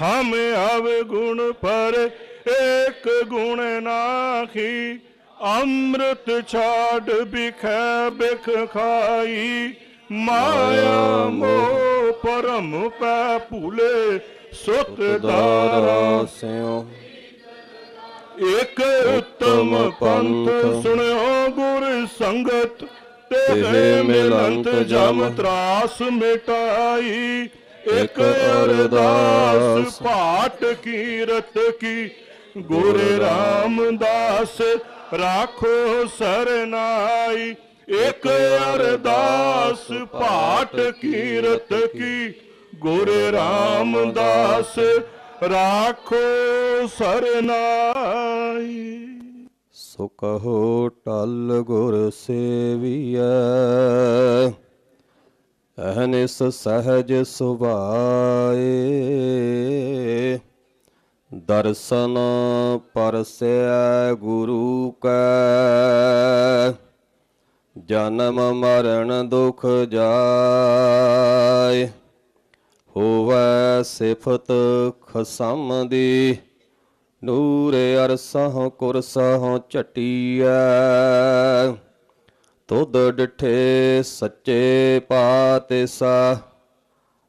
हम अवगुण पर एक गुण नाखी, अमृत छाट बिख बिख खाई। माया मो परम पुले सुत दारा स्यो एक उत्तम पंथ सुनो गुर संगत तेरे मिलंत जम त्रास मिटाई। एक अरदास ਪਾਟ ਕੀਰਤ ਕੀ ਗੁਰ ਰਾਮਦਾਸ ਰਾਖੋ ਸਰਨਾਈ ਇਕ ਅਰਦਾਸ ਪਾਟ ਕੀਰਤ ਕੀ ਗੁਰ ਰਾਮਦਾਸ ਰਾਖੋ ਸਰਨਾਈ। ਸੋ ਕਹੋ ਟਲ ਗੁਰ ਸੇਵੀਐ ਅਹਨਿਸ ਸਹਜ ਸੁਭਾਏ। ਦਰਸ਼ਨ ਪਰਸੈ ਗੁਰੂ ਕੈ। ਜਨਮ ਮਰਨ ਦੁਖ ਜਾਏ। ਹੋਵੇ ਸਿਫਤ ਖਸਮ ਦੀ। ਨੂਰ ਅਰਸਹੁ ਕੁਰਸਹੁ ਝਟੀਐ। ਤੁਧ ਡਿਠੇ ਸੱਚੇ ਪਾਤਿਸਾ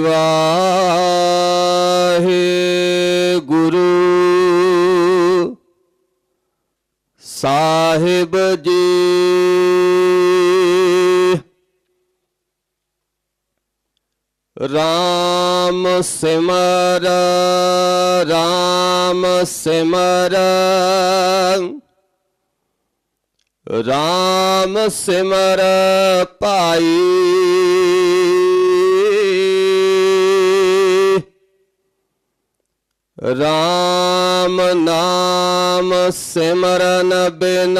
ਵਾਹਿਗੁਰੂ। ਸਾਹਿਬ ਜੀ। ਰਾਮ ਸਿਮਰ ਰਾਮ ਸਿਮਰ। ਰਾਮ ਸਿਮਰ ਭਾਈ। ਰਾਮ ਨਾਮ ਸਿਮਰਨ ਬਿਨ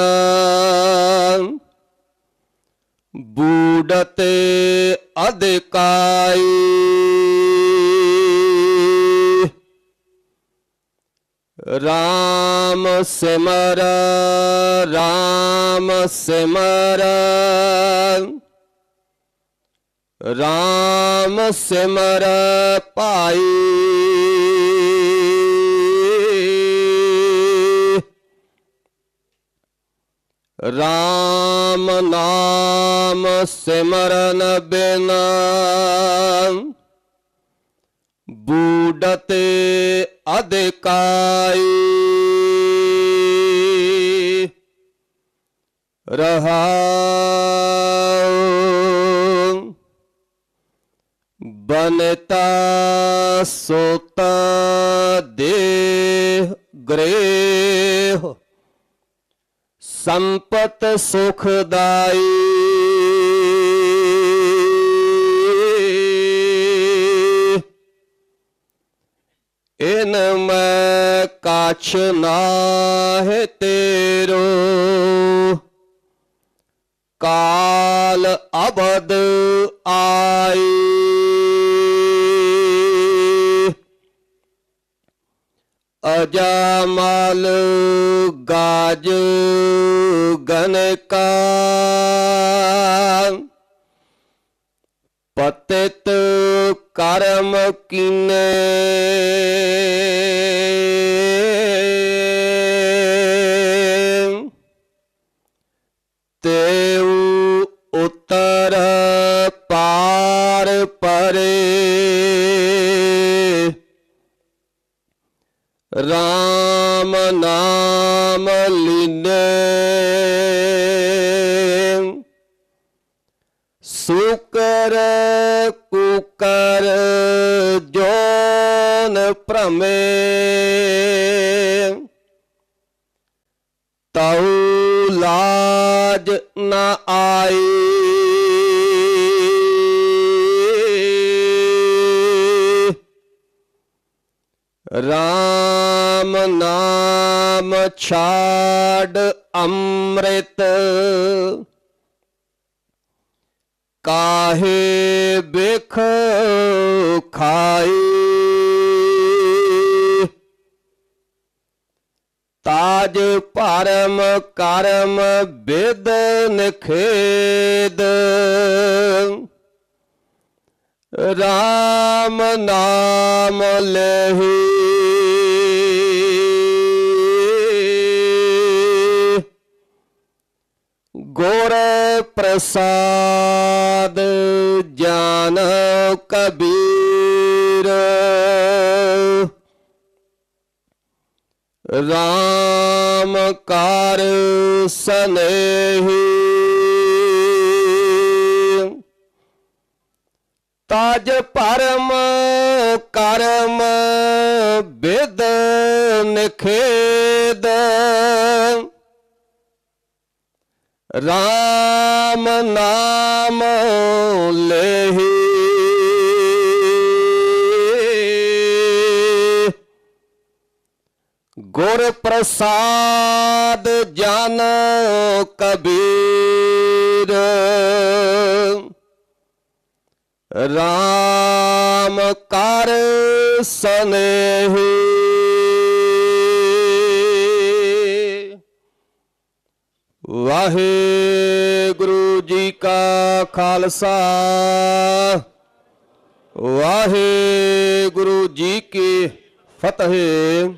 ਬੂਡਤੇ ਅਧਿਕਾਈ ਰਾਮ ਸਿਮਰ ਰਾਮ ਸਿਮਰ ਰਾਮ ਸਿਮਰ ਭਾਈ ਰਾਮ ਨਾਮ ਸਿਮਰਨ ਬਿਨ ਬੂਡਤੇ ਅਧਿਕਾਈ ਰਹਾਉ ਬਨਤਾ ਸੋਤਾ ਦੇ ਗ੍ਰੇ ਸੰਪਤ ਸੁਖਦਾਈ ਇਨ ਮੈਂ ਕਾਛ ਨਾਹਿ ਤੇਰੋ। ਕਾਲ ਅਬਦ ਆਈ। ਅਜਮਲ ਗਾਜ ਗਨਕਾ ਪਤਿਤ ਕਰਮ ਕੀਨੇ। ਤੇਉ ਉਤਰ ਪਾਰ ਪਰੇ। RAM ਨਾਮ ਲੀਨੇ। ਸੁਕਰ ਕੁਕਰ ਜੋਨ ਭ੍ਰਮੇ। ਤਉ ਲਾਜ ਨਾ ਆਈ। ਰਾਮ RAM ਨਾਮ ਛਾੜ ਅੰਮ੍ਰਿਤ। ਕਾਹੇ ਬਿਖ ਖਾਈ। ਤਾਜ ਭਰਮ ਕਰਮ ਬਿਦ ਨਖੇਦ। RAM ਨਾਮ ਲਹੀ। ਪ੍ਰਸਾਦ ਜਾਨ ਕਬੀਰ। RAM ਕਰ ਸਨੇਹੀ। ਤਾਜ ਪਰਮ ਕਰਮ ਬਿਦ ਨਖੇਦ RAM ਨਾਮ ਲੇਹੀ। ਗੁਰ ਪ੍ਰਸਾਦ ਜਨ ਕਬੀਰ। RAM ਕਰ ਸਨੇਹੀ। ਵਾਹਿਗੁਰੂ ਜੀ ਕਾ ਖਾਲਸਾ। ਵਾਹਿਗੁਰੂ ਜੀ ਕੀ ਫਤਿਹ।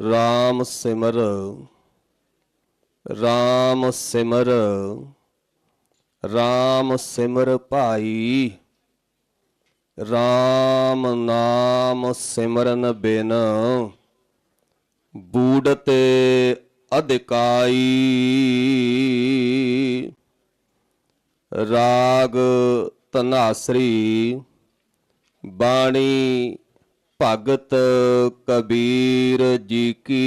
RAM ਸਿਮਰ RAM ਸਿਮਰ RAM ਸਿਮਰ ਭਾਈ। RAM ਨਾਮ ਸਿਮਰਨ ਬਿਨ ਬੂੜਤੇ ਅਧਿਕਾਈ। ਰਾਗ ਤਨਾਸਰੀ ਬਾਣੀ ਭਗਤ ਕਬੀਰ ਜੀ ਕੀ।